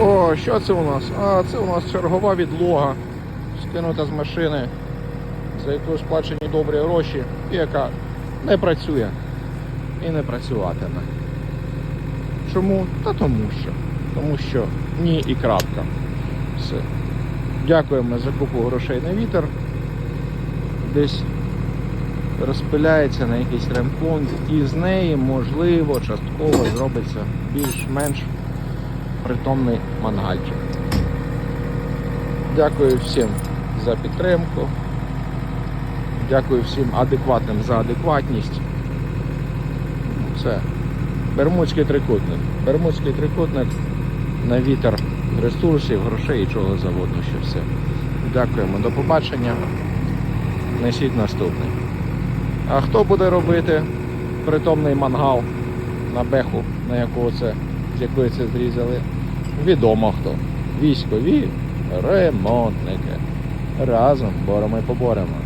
О, що це у нас? А, це у нас чергова відлога, скинута з машини, за яку сплачені добрі гроші, і яка не працює і не працюватиме. Чому? Та тому що. Тому що ні і крапка. Все. Дякуємо за купу грошей на вітер. Десь розпиляється на якийсь ремонт, і з неї, можливо, частково зробиться більш-менш притомний мангальчик. Дякую всім за підтримку. Дякую всім адекватним за адекватність. Це Бермудський трикутник. Бермудський трикутник на вітер ресурсів, грошей і чого завгодно, що все. Дякуємо, до побачення. Несіть наступний. А хто буде робити притомний мангал на беху, на яку це, якої це зрізали? Відомо хто. Військові ремонтники. Разом боремо і поборемо.